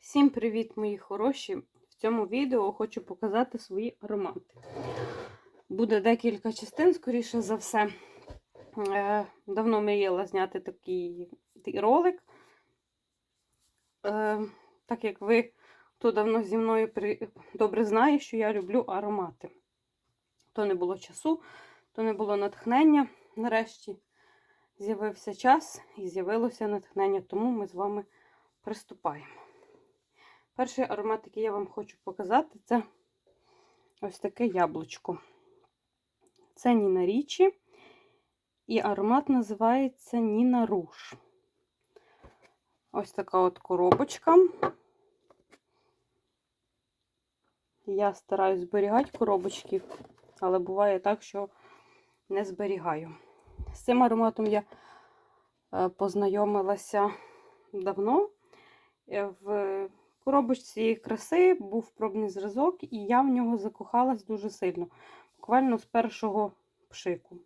Всім привіт, мої хороші! В цьому відео хочу показати свої аромати. Буде декілька частин, скоріше за все. Е, Давно мріяла зняти такий, ролик. Е, Так як ви хто давно зі мною добре знає, що я люблю аромати. То не було часу, то не було натхнення. Нарешті з'явився час і з'явилося натхнення, тому ми з вами приступаємо. Перший аромат, який я вам хочу показати, це ось таке яблучко. Це Ніна Річі. І аромат називається Ніна Руш. Ось така от коробочка. Я стараюсь зберігати коробочки, але буває так, що не зберігаю. З цим ароматом я е, познайомилася давно. Е, В коробочці краси був пробний зразок, і я в нього закохалась дуже сильно, буквально з першого пшику.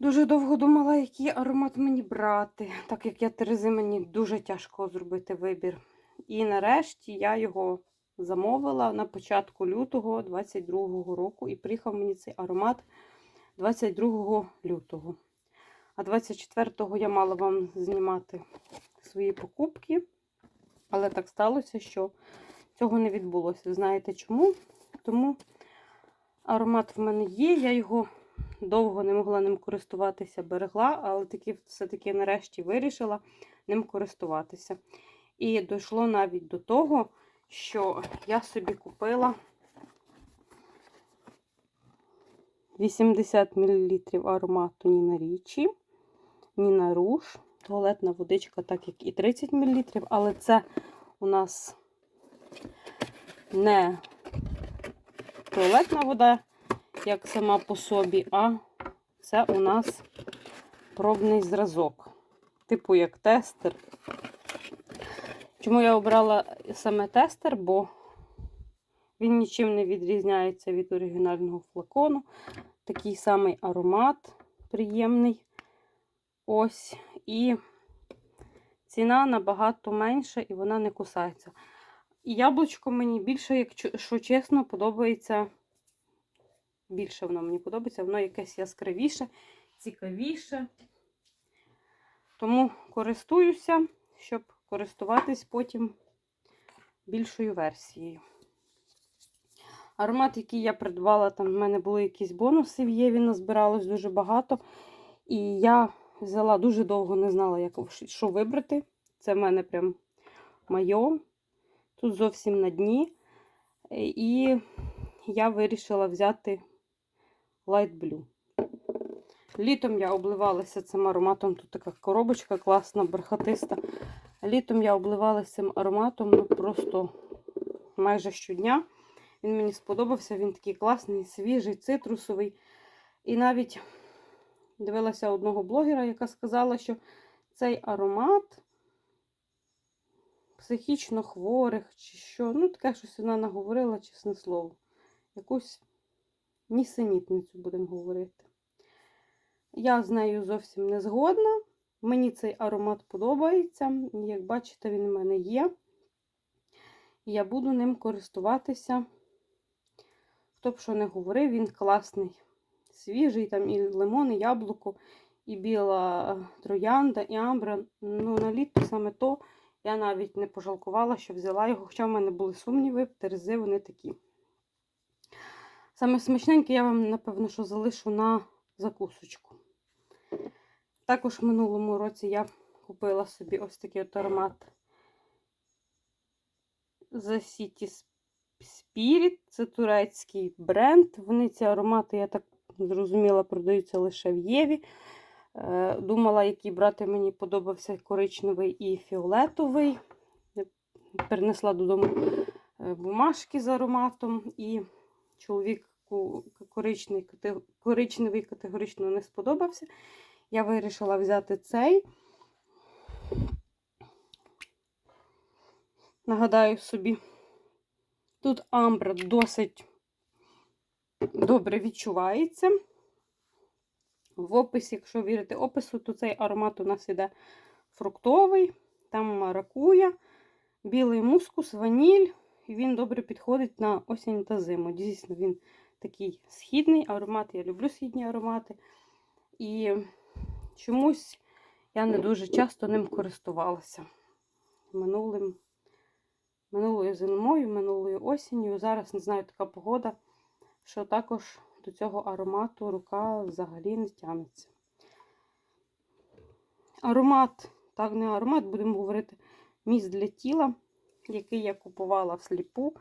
Дуже довго думала, який аромат мені брати, так як я Терези, мені дуже тяжко зробити вибір. І нарешті я його замовила на початку лютого 22-го року, і приїхав мені цей аромат 22 лютого. А 24-го я мала вам знімати свої покупки. Але так сталося, що цього не відбулося. Знаєте чому? Тому аромат в мене є, я його довго не могла ним користуватися, берегла, але таки все-таки нарешті вирішила ним користуватися. І дійшло навіть до того, що я собі купила 80 мл аромату Ніна Річі, Ніна Руш туалетна водичка, так як і 30 мл, але це у нас не туалетна вода, як сама по собі, а це у нас пробний зразок, типу як тестер. Чому я обрала саме тестер? Бо він нічим не відрізняється від оригінального флакону. Такий самий аромат приємний. Ось, і ціна набагато менша, і вона не кусається. Яблучко мені більше, якщо чесно, подобається. Більше воно мені подобається, воно якесь яскравіше, цікавіше. Тому користуюся, щоб користуватись потім більшою версією. Аромат, який я придбала, там в мене були якісь бонуси в Єві, назбиралось дуже багато. І я взяла дуже довго, не знала, як, що вибрати. Це в мене прям майо. Тут зовсім на дні. І я вирішила взяти Light Blue. Літом я обливалася цим ароматом. Тут така коробочка класна, бархатиста. Літом я обливалася цим ароматом ну, просто майже щодня. Він мені сподобався, він такий класний, свіжий, цитрусовий. І навіть дивилася одного блогера, яка сказала, що цей аромат психічно хворих, чи що. Ну, таке щось вона наговорила, чесне слово. Якусь нісенітницю будемо говорити. Я з нею зовсім не згодна. Мені цей аромат подобається. Як бачите, він у мене є. Я буду ним користуватися. Хто б що не говорив, він класний свіжий, там і лимон, і яблуко, і біла троянда, і амбра. Ну, на літо саме то я навіть не пожалкувала, що взяла його, хоча в мене були сумніви, терези вони такі. Саме смачненьке я вам, напевно, що залишу на закусочку. Також в минулому році я купила собі ось такий от аромат The City Spirit. Це турецький бренд. Вони ці аромати, я так зрозуміла, продаються лише в Єві. Е, думала, який брати мені подобався коричневий і фіолетовий. Перенесла додому е, бумажки з ароматом, і коричневий, коричневий категорично не сподобався. Я вирішила взяти цей. Нагадаю собі, тут амбра досить добре відчувається. В описі, якщо вірити опису, то цей аромат у нас іде фруктовий, там маракуя, білий мускус, ваніль. І він добре підходить на осінь та зиму. Дійсно, він такий східний аромат. Я люблю східні аромати. І чомусь я не дуже часто ним користувалася. Минулим, минулою зимою, минулою осінню. Зараз не знаю, така погода, що також до цього аромату рука взагалі не тягнеться. Аромат, так, не аромат, будемо говорити, міст для тіла, який я купувала всліпу.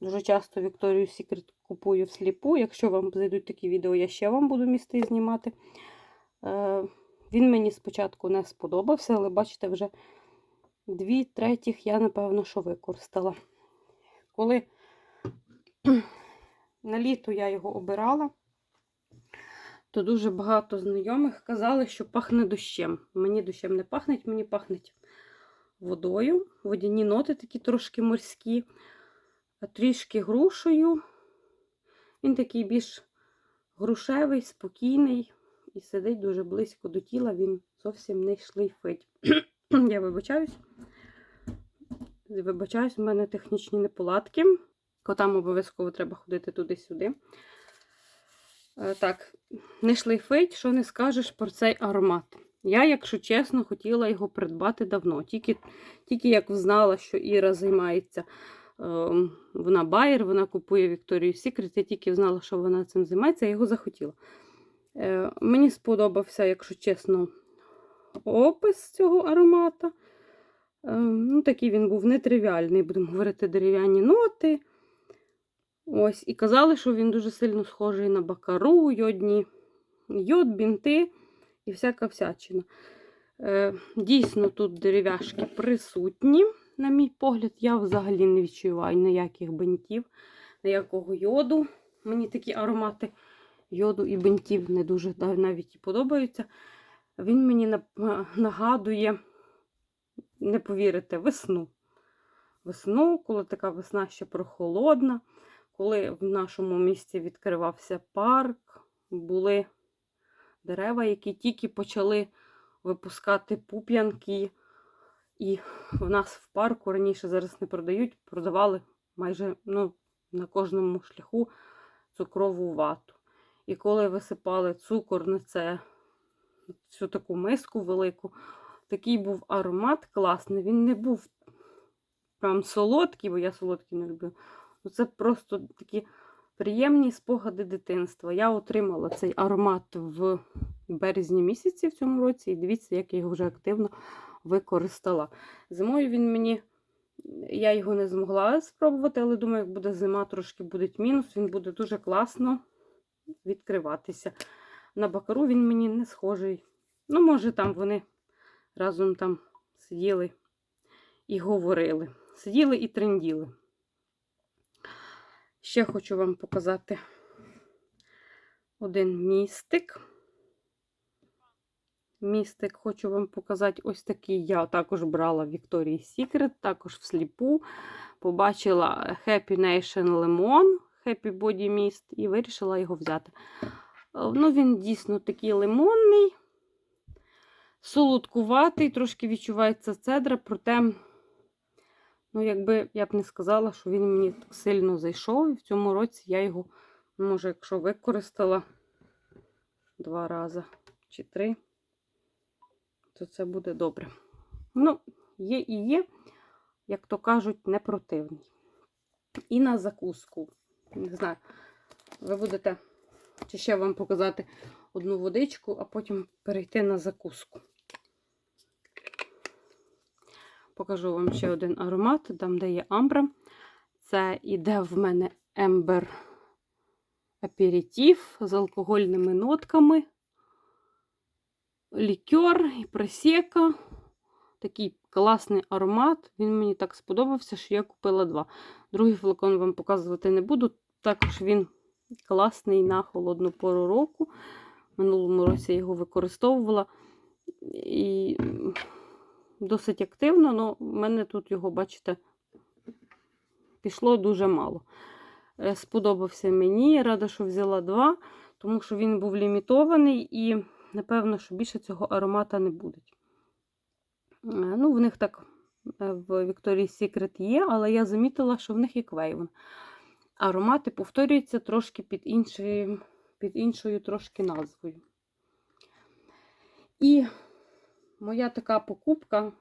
Дуже часто Victoria's Secret купую всліпу. Якщо вам зайдуть такі відео, я ще вам буду місти знімати. Е, він мені спочатку не сподобався, але бачите, вже дві третіх я, напевно, що використала. Коли на літо я його обирала, то дуже багато знайомих казали, що пахне дощем. Мені дощем не пахне, мені пахне водою. Водяні ноти такі трошки морські, трішки грушею. Він такий більш грушевий, спокійний і сидить дуже близько до тіла, він зовсім не шлейфить. Я вибачаюсь. Вибачаюсь, в мене технічні неполадки. Котам обов'язково треба ходити туди-сюди. Е, Так, не шлейфить, що не скажеш про цей аромат. Я, якщо чесно, хотіла його придбати давно. Тільки тільки як знала, що Іра займається, е, вона байер, вона купує Victoria's Secret, я тільки знала, що вона цим займається, я його захотіла. Е, Мені сподобався, якщо чесно, опис цього аромата. Е, ну, Такий він був нетривіальний, будемо говорити, дерев'яні ноти. Ось, І казали, що він дуже сильно схожий на бакару, йодні, йод, бінти і всяка всячина. Е, Дійсно, тут дерев'яшки присутні, на мій погляд, я взагалі не відчуваю ніяких бинтів, ніякого йоду. Мені такі аромати йоду і бинтів не дуже навіть і подобаються. Він мені нагадує, не повірите, весну. Весну, коли така весна ще прохолодна, коли в нашому місті відкривався парк, були дерева, які тільки почали випускати пуп'янки. І в нас в парку раніше зараз не продають, продавали майже ну, на кожному шляху цукрову вату. І коли висипали цукор на це, цю таку миску велику, такий був аромат класний. Він не був прям солодкий, бо я солодкий не люблю. Ну, Це просто такі приємні спогади дитинства. Я отримала цей аромат в березні місяці в цьому році, і дивіться, як я його вже активно використала. Зимою він мені, я його не змогла спробувати, але думаю, як буде зима, трошки буде мінус, він буде дуже класно відкриватися. На бакару він мені не схожий. Ну, може, там вони разом там сиділи і говорили. Сиділи і тренділи. Ще хочу вам показати один містик. Містик хочу вам показати ось такий. Я також брала Victoria's Secret, також всліпу. Побачила Happy Nation Lemon, Happy Body Mist і вирішила його взяти. Е, Ну, він дійсно такий лимонний, солодкуватий, трошки відчувається цедра, проте, ну, якби я б не сказала, що він мені так сильно зайшов. І в цьому році я його, може, якщо використала два рази чи три, то це буде добре. Ну, є і є, як то кажуть, не противний. І на закуску. Не знаю, ви будете, чи ще вам показати одну водичку, а потім перейти на закуску. Покажу вам ще один аромат, там, де є амбра. Це іде в мене ембер аперитив з алкогольними нотками. Лікер і просека. Такий класний аромат. Він мені так сподобався, що я купила два. Другий флакон вам показувати не буду. Також він класний на холодну пору року. Минулому році я його використовувала. І досить активно, але в мене тут його, бачите, пішло дуже мало. Е, Сподобався мені. Рада, що взяла два, тому що він був лімітований і, напевно, що більше цього аромата не буде. Е, Ну, в них так в Victoria's Secret є, але я замітила, що в них є квейвон. Аромати повторюються трошки під, іншою, під іншою трошки назвою. І моя така покупка.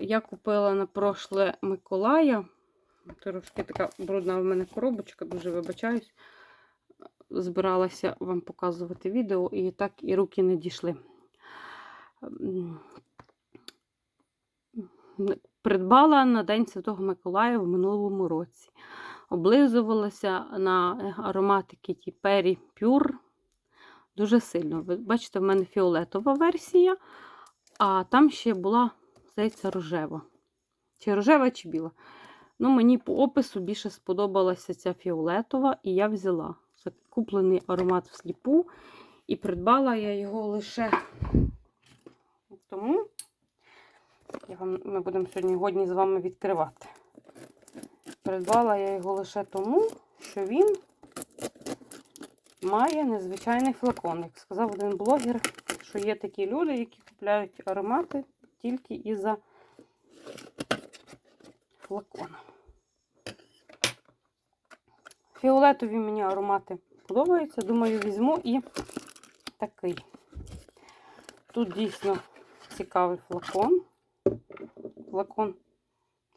Я купила на прошле Миколая. Трошки така брудна в мене коробочка, дуже вибачаюсь. Збиралася вам показувати відео, і так і руки не дійшли. Придбала на День Святого Миколая в минулому році. Облизувалася на аромати Kitty Perry Pure дуже сильно. Ви бачите, в мене фіолетова версія, а там ще була, здається, рожева. Чи рожева, чи біла. Ну, мені по опису більше сподобалася ця фіолетова, і я взяла. Куплений аромат всліпу, і придбала я його лише тому. Я вам, ми будемо сьогодні годні з вами відкривати. Придбала я його лише тому, що він має незвичайний флакон. Як сказав один блогер, що є такі люди, які купляють аромати тільки із-за флакона. Фіолетові мені аромати подобаються. Думаю, візьму і такий. Тут дійсно цікавий флакон. Флакон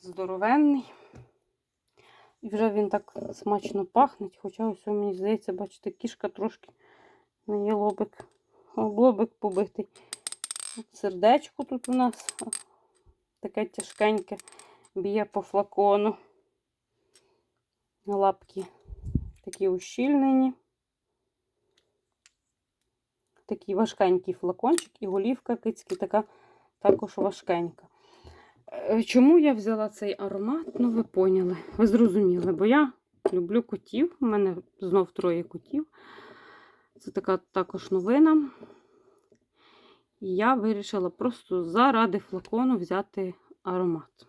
здоровенний. І вже він так смачно пахне, хоча ось мені здається, бачите, кішка трошки не є лобик. Лобик побитий. Сердечко тут у нас таке тяжкеньке б'є по флакону. Лапки такі ущільнені. Такий важкенький флакончик і голівка кицьки така також важкенька. Е, Чому я взяла цей аромат? Ну, ви поняли, ви зрозуміли, бо я люблю котів. У мене знов троє котів. Це така також новина. І я вирішила просто заради флакону взяти аромат.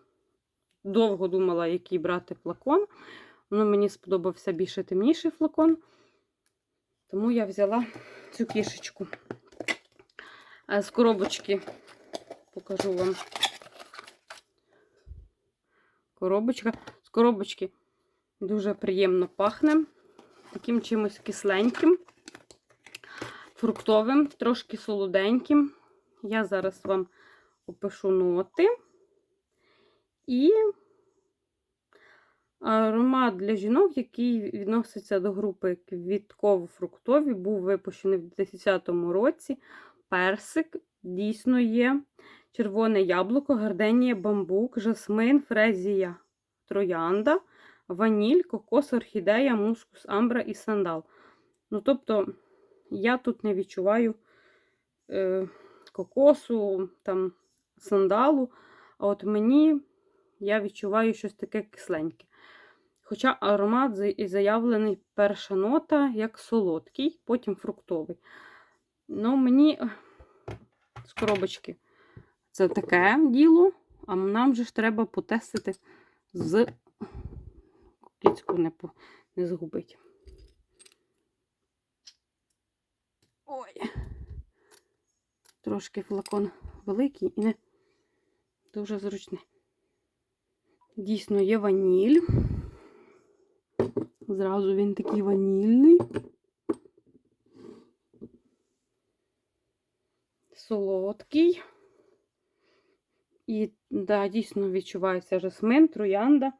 Довго думала, який брати флакон. Ну, мені сподобався більше темніший флакон. Тому я взяла цю кішечку. Е, З коробочки покажу вам. Коробочка. З коробочки дуже приємно пахне. Таким чимось кисленьким, фруктовим, трошки солоденьким. Я зараз вам опишу ноти. І аромат для жінок, який відноситься до групи квітково-фруктові, був випущений в 2010 році. Персик дійсно є. Червоне яблуко, гарденія, бамбук, жасмин, фрезія, троянда, ваніль, кокос, орхідея, мускус, амбра і сандал. Ну, тобто, я тут не відчуваю е, кокосу, там, сандалу, а от мені я відчуваю щось таке кисленьке. Хоча аромат і заявлений перша нота як солодкий, потім фруктовий. Ну, мені з коробочки це таке діло, а нам же ж треба потестити з кицьку не, по... не згубить. Ой. Трошки флакон великий і не дуже зручний. Дійсно, є ваніль. Зразу він такий ванільний. Солодкий. І, да, дійсно відчувається жасмин, троянда,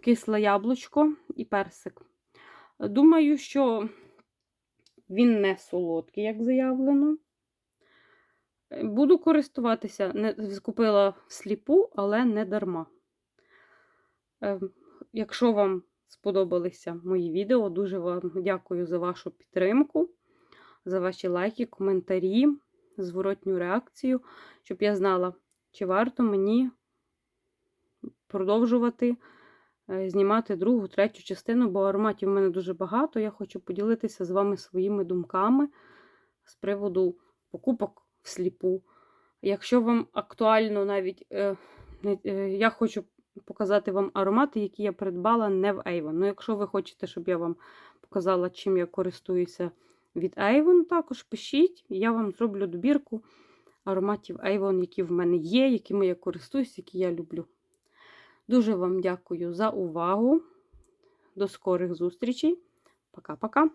кисле яблучко і персик. Думаю, що він не солодкий, як заявлено. Буду користуватися, не, купила сліпу, але не дарма. Е, Якщо вам сподобалися мої відео, дуже вам дякую за вашу підтримку, за ваші лайки, коментарі, зворотню реакцію, щоб я знала, чи варто мені продовжувати е, знімати другу, третю частину, бо ароматів в мене дуже багато. Я хочу поділитися з вами своїми думками з приводу покупок всліпу. Якщо вам актуально навіть, е, е, я хочу показати вам аромати, які я придбала не в Avon. Ну, якщо ви хочете, щоб я вам показала, чим я користуюся від Avon, також пишіть, я вам зроблю добірку ароматів Avon, які в мене є, якими я користуюсь, які я люблю. Дуже вам дякую за увагу. До скорих зустрічей. Пока-пока.